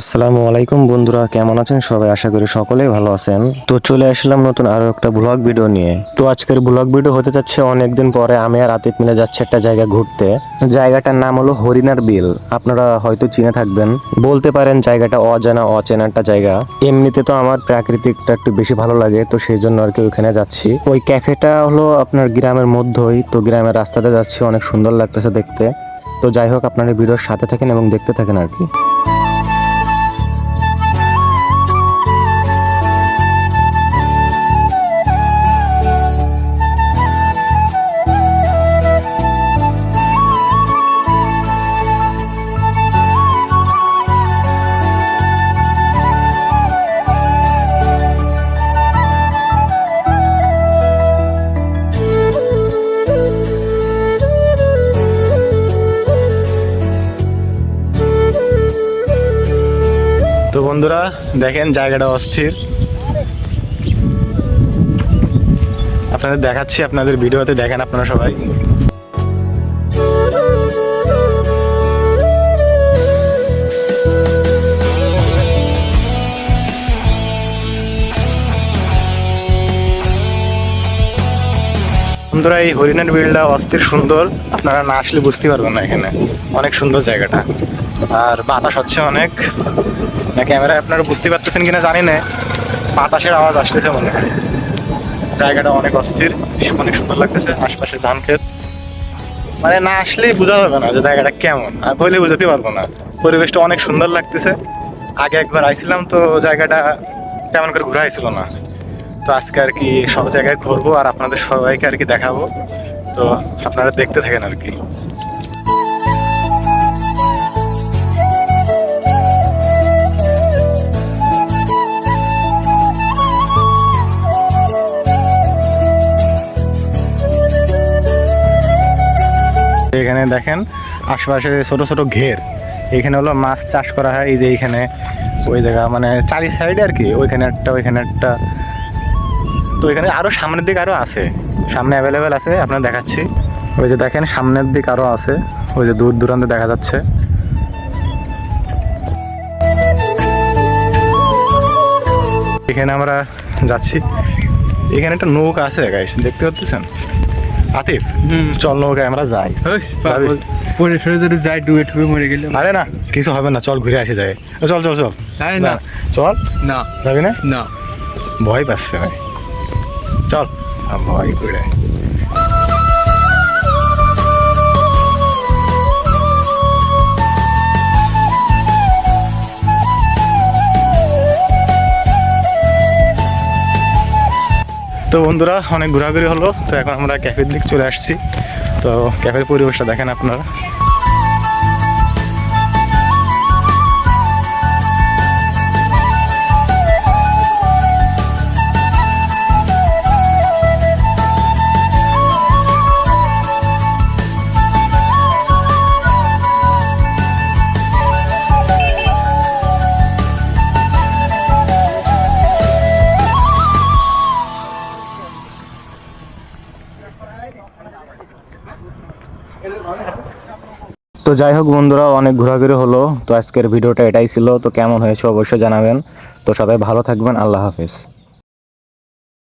আসসালামু আলাইকুম বন্ধুরা, কেমন আছেন সবাই? আশা করি সকলেই ভালো আছেন। তো চলে আসলাম নতুন আরও একটা ব্লগ ভিডিও নিয়ে। তো আজকের ব্লগ ভিডিও হতে যাচ্ছে অনেকদিন পরে আমি আর আতিফ মিলে যাচ্ছে একটা জায়গা ঘুরতে। জায়গাটার নাম হলো হরিণার বিল। আপনারা হয়তো চিনে থাকবেন। বলতে পারেন জায়গাটা অজানা, অচেনা একটা জায়গা। এমনিতে তো আমার প্রাকৃতিকটা একটু বেশি ভালো লাগে, তো সেই জন্য আর কি ওইখানে যাচ্ছি। ওই ক্যাফেটা হলো আপনার গ্রামের মধ্যেই, তো গ্রামের রাস্তাতে যাচ্ছি, অনেক সুন্দর লাগতেছে দেখতে। তো যাই হোক, আপনারা ভিডিওর সাথে থাকেন এবং দেখতে থাকেন আর কি। বন্ধুরা, দেখেন জায়গাটা অস্থির। আপনাদের দেখাচ্ছি, আপনাদের ভিডিওতে দেখেন আপনারা সবাই। বন্ধুরা, এই হরিণের বিলটা অস্থির সুন্দর। আপনারা না আসলে বুঝতে পারবেন না এখানে। অনেক সুন্দর জায়গাটা। আর বাতাস হচ্ছে অনেক। না, ক্যামেরায় আপনারা বুঝতে পারতেছেন কিনা জানি না। বাতাসের আওয়াজ আসতেছে মনে হয়। জায়গাটা অনেক অস্থির অনেক সুন্দর লাগতেছে, আশপাশের ধান ক্ষেত। মানে না আসলেই বোঝা যাবে না যে জায়গাটা কেমন, আর বলে বুঝাতে পারব না। পরিবেশটা অনেক সুন্দর লাগতেছে। আগে একবার আইছিলাম তো জায়গাটা তেমন করে ঘোরা হয়েছিল না। তো আজকে আর কি সব জায়গায় ঘুরবো আর আপনাদের সবাইকে আর কি দেখাবো। তো আপনারা দেখতে থাকেন আর কি। এখানে দেখেন আশেপাশে ছোট ছোট ঘের। এখানে হলো মাছ চাষ করা হয়, এই যে এইখানে ওই জায়গা মানে চারি সাইডে আর কি, ওইখানে একটা ওইখানে একটা। তো এখানে আরও সামনের দিকে আরও আছে, সামনে অ্যাভেলেবেল আছে, আপনার দেখাচ্ছি। ওই যে দেখেন সামনের দিক আরও আছে, ওই যে দূর দূরান্তে দেখা যাচ্ছে। এখানে আমরা যাচ্ছি। এখানে একটা নৌকা আছে দেখতে পাচ্ছেন? আতিফ চল নৌকায় আমরা যাই? পরে সরে যদি যাই ডুবে টুবে মরে গেলে আরে না কিছু হবে না চল ঘুরে আসে যায় চল চল চল। না। চল। না। যাবি না? না। ভয় পাচ্ছে ভাই চল ভয় করে তো বন্ধুরা, অনেক ঘোরাঘুরি হলো। তো এখন আমরা ক্যাফের দিক চলে আসছি। তো ক্যাফের পরিবেশটা দেখেন আপনারা। তো যাই হোক বন্ধুরা, অনেক ঘোরাঘুরি হলো। তো আজকের ভিডিওটা এটাই ছিল। তো কেমন হয়েছে অবশ্যই জানাবেন। তো সবাই ভালো থাকবেন। আল্লাহ হাফেজ।